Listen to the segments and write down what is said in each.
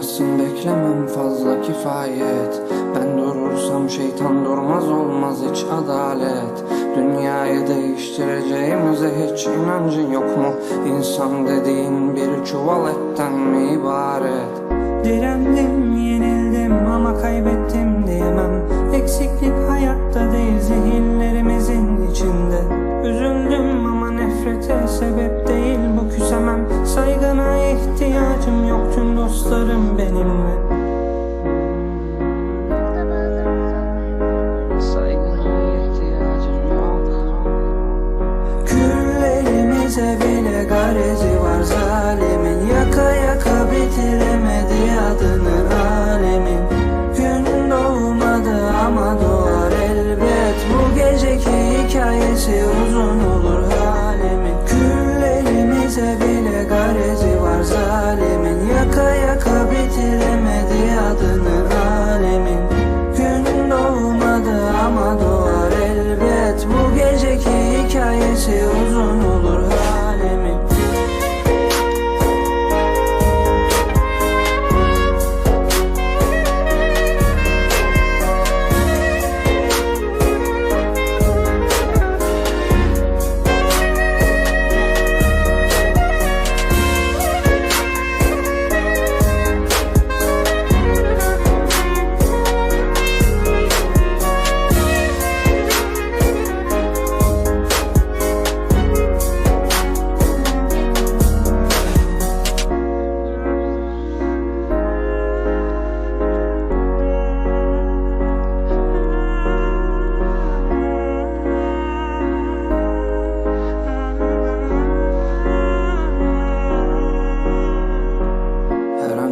Duramazsın beklemem fazla kifayet Ben durursam şeytan durmaz olmaz hiç adalet Dünyayı değiştireceğimize hiç inancın yok mu? İnsan dediğin bir çuval etten mi ibaret? Direndim, yenildim ama kaybettim diyemem Eksiklik dostlarım benimle. Küllerimize bile garezi var zalimin Yaka yaka bitiremedi adını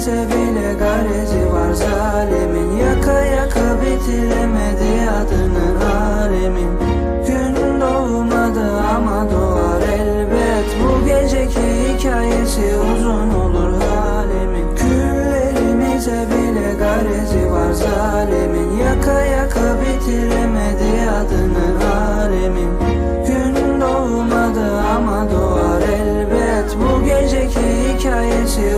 Mezhebine gareci var zalimin. Yaka yaka bitiremedi adının alemin. Gün doğmadı ama doğar elbet. Bu geceki hikayesi uzun olur halimin Küllerimize bile gareci var zalimin. Yaka yaka bitiremedi adının alemin. Gün doğmadı ama doğar elbet. Bu geceki hikayesi